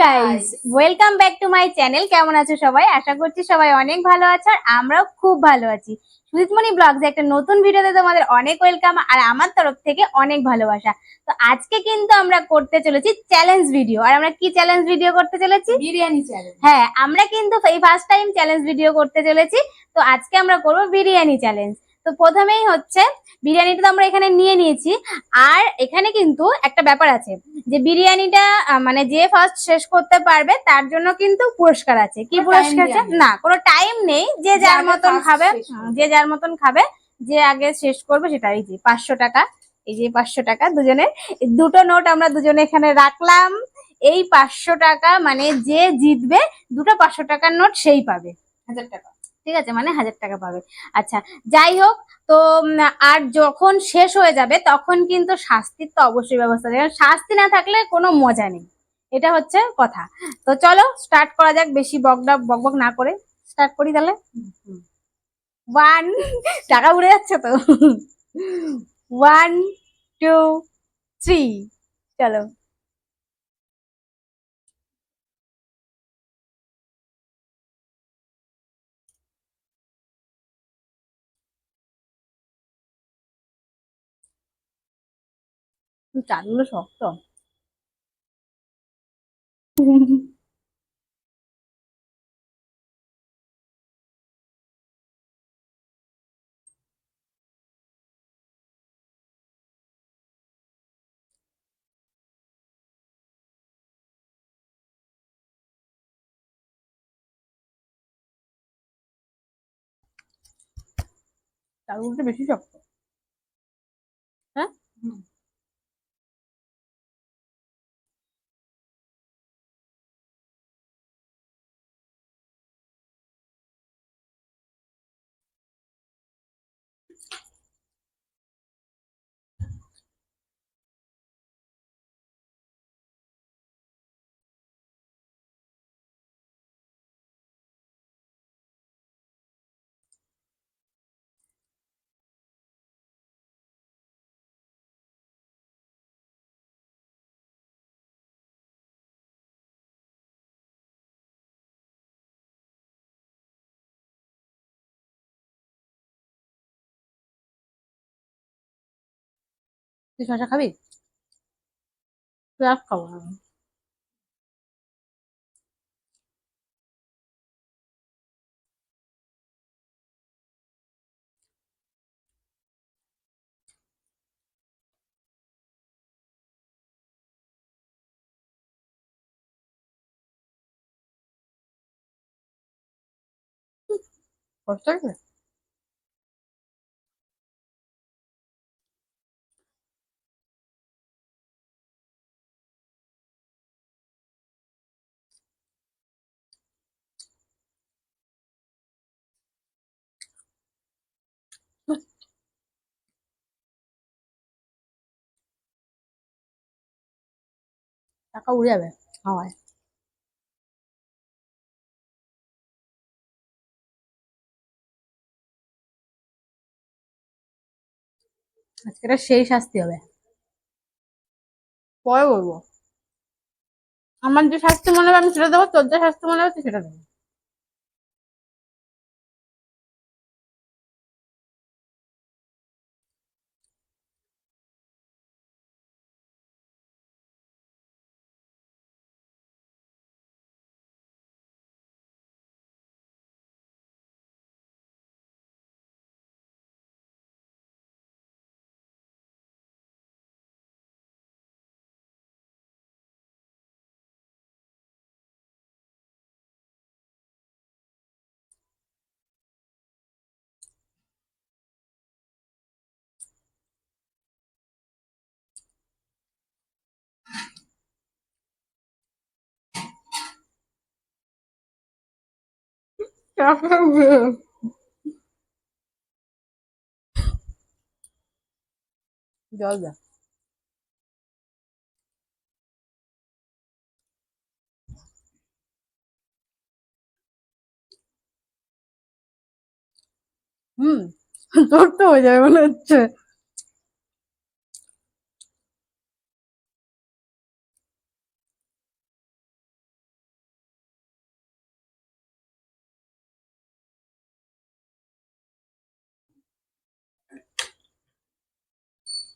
Hey guys welcome back to my channel কেমন আছো সবাই? আশা করছি সবাই অনেক ভালো আছো আর আমরাও খুব ভালো আছি। সুজিতমণি ব্লগস একটা নতুন ভিডিওতে তোমাদের অনেক ওয়েলকাম আর আমার তরফ থেকে অনেক ভালোবাসা। তো আজকে কিন্তু আমরা করতে চলেছি চ্যালেঞ্জ ভিডিও আর আমরা কি চ্যালেঞ্জ ভিডিও করতে চলেছি? বিরিয়ানি চ্যালেঞ্জ হ্যাঁ আমরা কিন্তু এই ফার্স্ট টাইম চ্যালেঞ্জ ভিডিও করতে চলেছি। তো আজকে আমরা করব বিরিয়ানি চ্যালেঞ্জ তো প্রথমেই হচ্ছে বিরিয়ানিটা তো আমরা এখানে নিয়ে নিয়েছি। আর এখানে কিন্তু একটা ব্যাপার আছে যে বিরিয়ানিটা মানে যে ফার্স্ট শেষ করতে পারবে তার জন্য কিন্তু পুরস্কার আছে। কি পুরস্কার আছে? না কোনো টাইম নেই। যে যার মতন খাবে। যে যার মতন খাবে যে আগে শেষ করবে সেটা এই যে পাঁচশো টাকা। এই যে পাঁচশো টাকা দুজনের। দুটো নোট আমরা দুজনে এখানে রাখলাম। এই পাঁচশো টাকা মানে যে জিতবে দুটো পাঁচশো টাকার নোট সেই পাবে। হাজার টাকা। ঠিক আছে? মানে হাজার টাকা পাবে। আচ্ছা যাই হোক, তো আর যখন শেষ হয়ে যাবে, তখন কিন্তু শাস্তির তো অবশ্যই ব্যবস্থা কারণ শাস্তি না থাকলে কোনো মজা নেই। এটা হচ্ছে কথা। তো চলো স্টার্ট করা যাক, বেশি বকডা বকবক না করে। স্টার্ট করি তাহলে? ওয়ান টাকা উড়ে যাচ্ছে তো। ওয়ান টু থ্রি চলো। চালগুলো শক্ত। চালগুলোটা বেশি শক্ত। হ্যাঁ? তুই শশা খাবি তুই আর খাব না আমি। কষ্ট টাকা উড়ে যাবে হাওয়ায়। আজকে এটা সেই শাস্তি হবে। পরে বলব। আমার যে শাস্তি মনে হবে আমি সেটা দেবো, তোর যে শাস্তি মনে হবে সেটা দেবো। টাকা বিল জল দা হুম তোর তো হয়ে যাবে মনে হচ্ছে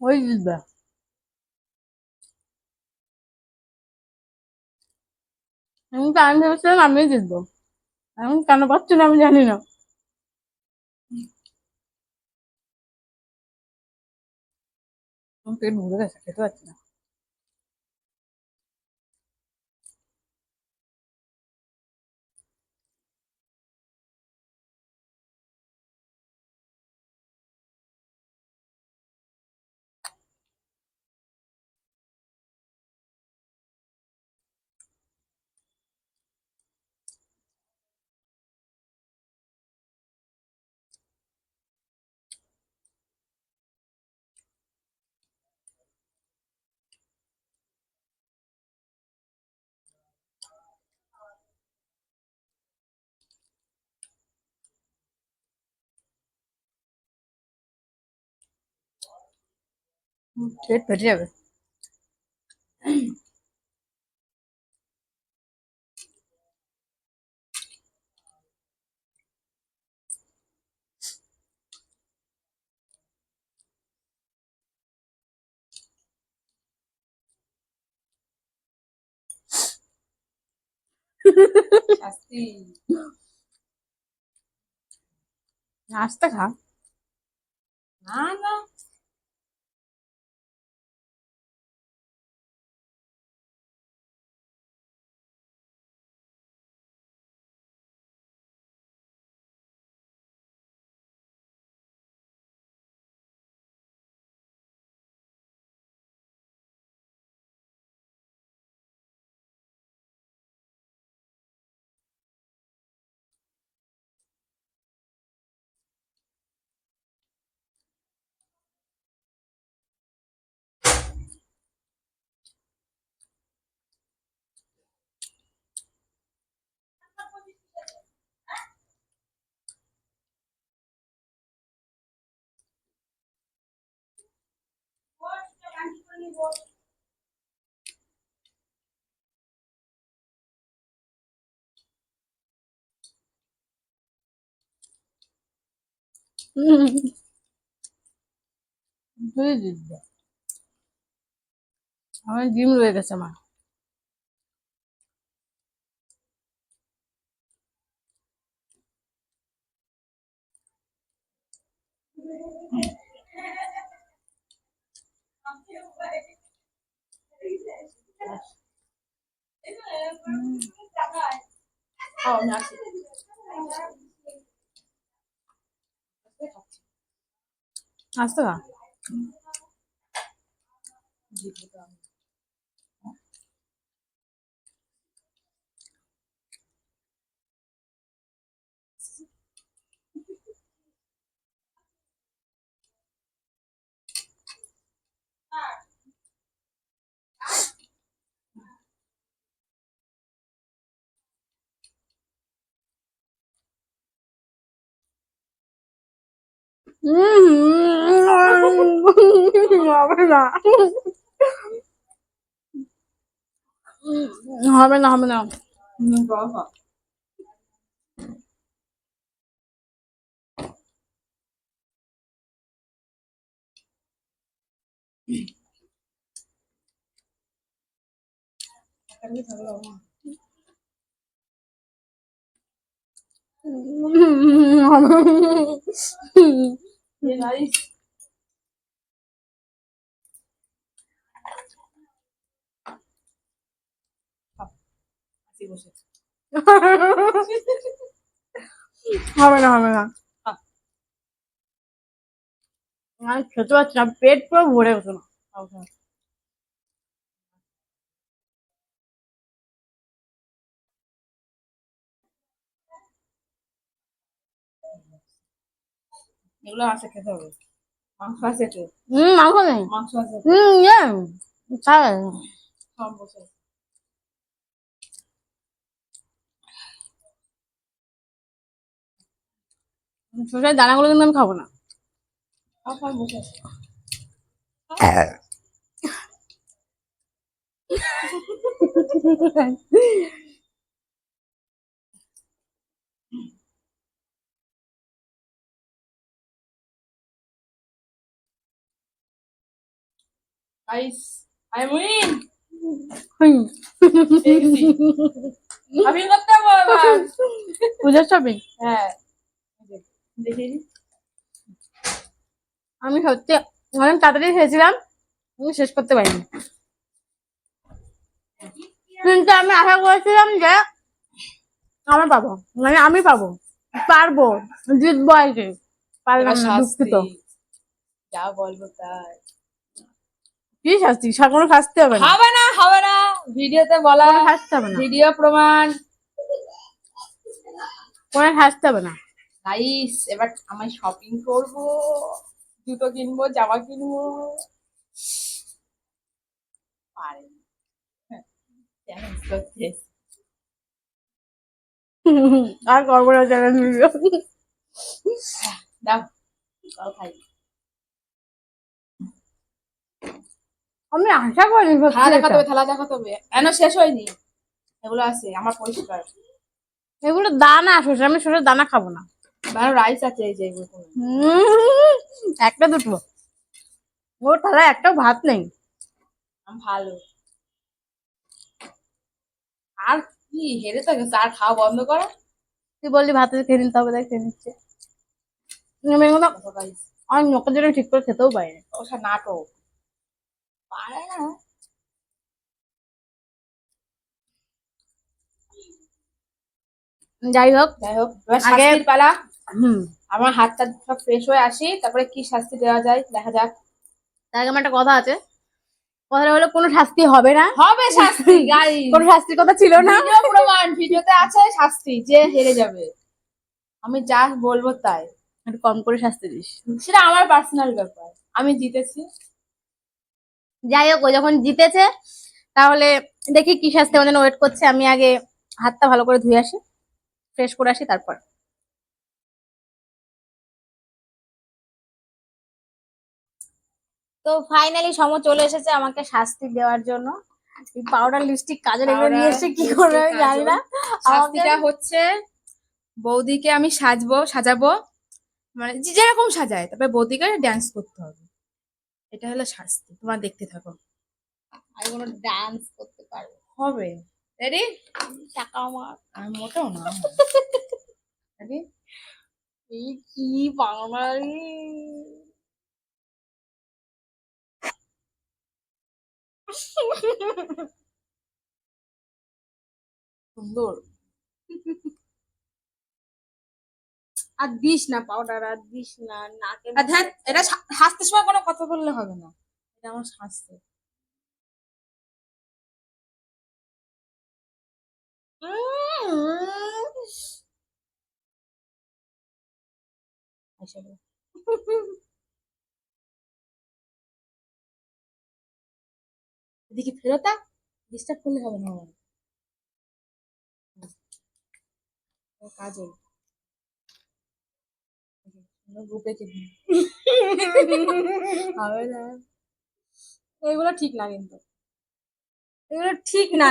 ওই জিতবে আমি তো আমি ভেবেছিলাম আমি জিতবো আমি কেন পাচ্ছি না আমি জানি না পেট ভরে গেছে খেতে পারছি না পেট ফেটে যাবে শাস্তি নাস্তা খা না না তুই জিতবে আমার ডিম রয়ে গেছে মা 啊是啊。嗯。হবে না হবে না হবে না হুম, শাস্তি বসে হবে না হবে না। আমি খেতে পারছি না পেট পুরো ভরে গেছে না এগুলো আছে খেতে হবে মাংস আছে তো হুম মাংস নেই মাংস আছে হুম ইয়ে তাই সব বসে শসার দানাগুলো কিন্তু আমি খাব না। করতে হবে পূজার শপিং হ্যাঁ। দেখি আমি সত্যি অনেক তাড়াতাড়ি খেয়েছিলাম আমি শেষ করতে পারিনি। কিন্তু আমি আশা করেছিলাম যে আমার পাবো মানে আমি পাবো পারব জিতবো আর কি। পারলাম না দুঃখিত। যা বলব তাই। কি শাস্তি? কোনো শাস্তি হবে না। হবে না হবে না। ভিডিওতে বলা শাস্তি হবে না। ভিডিও প্রমাণ। কোনো শাস্তি হবে না। গাইস এবার আমি শপিং করব জুতো কিনবো জামা কিনবো। পারেন আর করব না চ্যালেঞ্জ ভিডিও দাও দাও খাই। আমি আশা করি থালা দেখাতে। হবে থালা দেখাতে হবে। এন শেষ হয়নি। এগুলো আছে আমার পরিষ্কার। এগুলো দানা শসা আমি শসার দানা খাব না। ভালো রাইস আছে এই যে একটা দুটো। একটাও ভাত নেই। ভালো। আর কি হেরে তো আর খাওয়া বন্ধ করো। তুই বললি ভাতে খেয়ে নিতে হবে তাই খেয়ে নিচ্ছে। আমি মুখের জন্য ঠিক করে খেতেও পারি না। নাটক। পারে না। যাই হোক যাই হোক এবার আগে- পালা। হুম। আমার হাতটা সব ফ্রেশ হয়ে আসি তারপরে কি শাস্তি দেওয়া যায় দেখা যাক। তার আগে আমার একটা কথা আছে। কথাটা হলো কোনো শাস্তি হবে না। হবে শাস্তি কোনো শাস্তির কথা ছিল না। প্রমাণ ভিডিওতে আছে শাস্তি যে হেরে যাবে। আমি যা বলব তাই। একটু কম করে শাস্তি দিস। সেটা আমার পার্সোনাল ব্যাপার। আমি জিতেছি। যাই হোক ও যখন জিতেছে তাহলে দেখি কি শাস্তি আমাদের ওয়েট করছে। আমি আগে হাতটা ভালো করে ধুয়ে আসি। ফ্রেশ করে আসি তারপর। তো ফাইনালি সময় চলে এসেছে আমাকে শাস্তি দেওয়ার জন্য। এই পাউডার লিপস্টিক কাজল এগুলো নিয়ে এসে কি করবে আমি জানি না। শাস্তিটা হচ্ছে বৌদিকে আমি সাজবো সাজাবো। মানে যে যেরকম সাজায় তারপরে বৌদিকে ড্যান্স করতে হবে। এটা হলো শাস্তি তোমার দেখতে থাকো। আমি কোনো ডান্স করতে পারব হবে। রেডি টাকা আমার আমি মোটেও না রেডি এই কি বাঙালি সুন্দর। আর দিস না পাউডার আর দিস না নাকে এটা হাসতে সময় কোনো কথা বললে হবে না। এটা আমার শাস্তি এদিকে ফেরত ডিস্টার্ব করলে হবে না আমার। কাজল গ্রুপে হবে না। এগুলো ঠিক না কিন্তু। এগুলো ঠিক না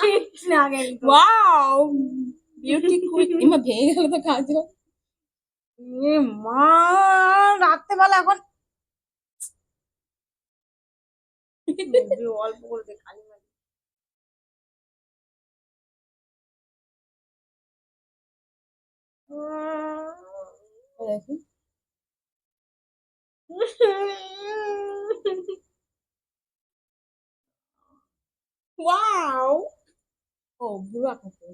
ঠিক না কিন্তু। ওয়াও বিউটি কুইক ইমা ভেঙে গেল তো কাজল এ মা রাত্রেবেলা এখন অল্প করে দে মালি দেখি ওয়াও ও বুড়ো আঁকাতে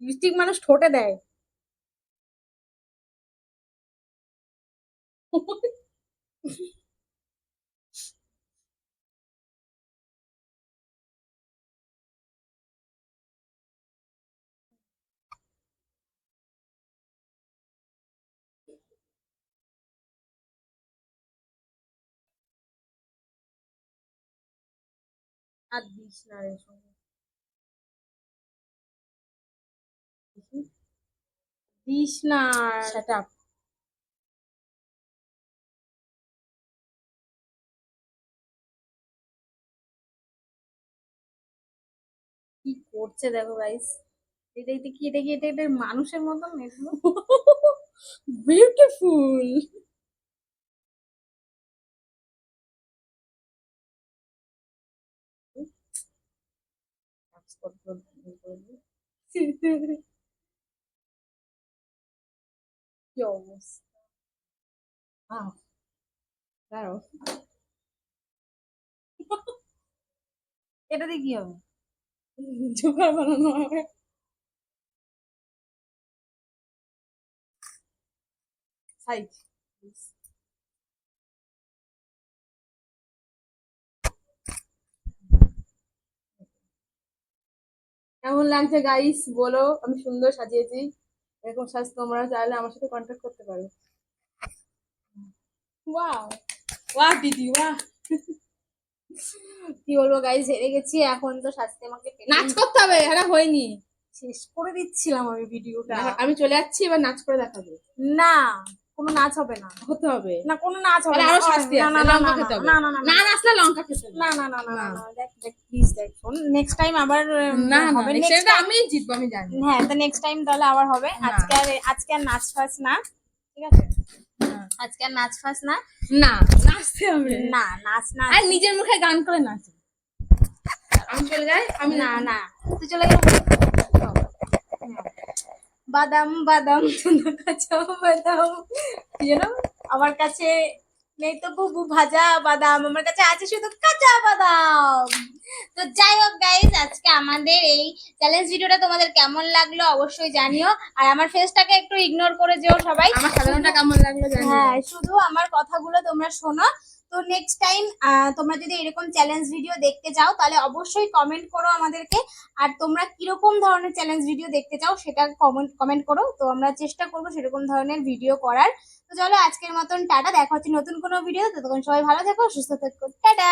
লিপস্টিক মানুষ ঠোঁটে দেয়। আর দিস না রে দিস না Shut up. কি করছে দেখো গাইস এটা এটা কি এটা কি এটা এটা মানুষের মতন এগুলো? বিউটিফুল কি অবস্থা এটা দিয়ে কি হবে জোগাড় বানানো হবে সাইজ কেমন লাগছে গাইস বলো আমি সুন্দর সাজিয়েছি। এরকম সাজ তোমরা চাইলে আমার সাথে কন্ট্যাক্ট করতে পারো। ওয়াও ওয়াহ দিদি ওয়াহ কি বলব গাইজ হেরে গেছি এখন তো শাস্তি আমাকে নাচ করতে হবে এটা হয়নি। শেষ করে দিচ্ছিলাম আমি ভিডিওটা আমি চলে যাচ্ছি এবার নাচ করে দেখাবো। না। কোনো নাচ হবে না। হতে হবে। না কোনো নাচ হবে না। আরও শাস্তি না, না, না, না, খেতে হবে। না না না না। না নাচলে লঙ্কা খেতে না না না দেখ দেখ প্লিজ দেখ নেক্সট টাইম আবার না না হবে। নেক্সট আমি জিতবো আমি জানি। হ্যাঁ তো নেক্সট টাইম তাহলে আবার হবে। আজকে আর আজকে আর নাচ ফাস না ঠিক আছে? আজকে আর নাচ ফাস না। না নাচতে হবে। না নাচ না আর নিজের মুখে গান করে নাচ। আমি চলে যাই আমি না না। তুই চলে গেলে বাদাম বাদাম তোমার বাদাম। আমার কাছে নেই তো বুবু ভাজা বাদাম আমার কাছে আছে শুধু কাঁচা বাদাম। তো যাই হোক গাইজ আজকে আমাদের এই চ্যালেঞ্জ ভিডিওটা তোমাদের কেমন লাগল অবশ্যই জানিও। আর আমার ফেসটাকে একটু ইগনোর করে যেও সবাই। আমার সাধারণটা কেমন লাগল হ্যাঁ শুধু আমার কথাগুলো তোমরা শোনো। তো নেক্সট টাইম তোমরা যদি এরকম চ্যালেঞ্জ ভিডিও দেখতে চাও, তাহলে অবশ্যই কমেন্ট করো আমাদেরকে। আর তোমরা কীরকম ধরনের চ্যালেঞ্জ ভিডিও দেখতে চাও, সেটা কমেন্ট কমেন্ট করো। তো আমরা চেষ্টা করব সেরকম ধরনের ভিডিও করার। তো চলো আজকের মতন, টাটা। দেখা হচ্ছে নতুন কোনো ভিডিও ততক্ষণ সবাই ভালো থেকো, সুস্থ থেকো। টাটা!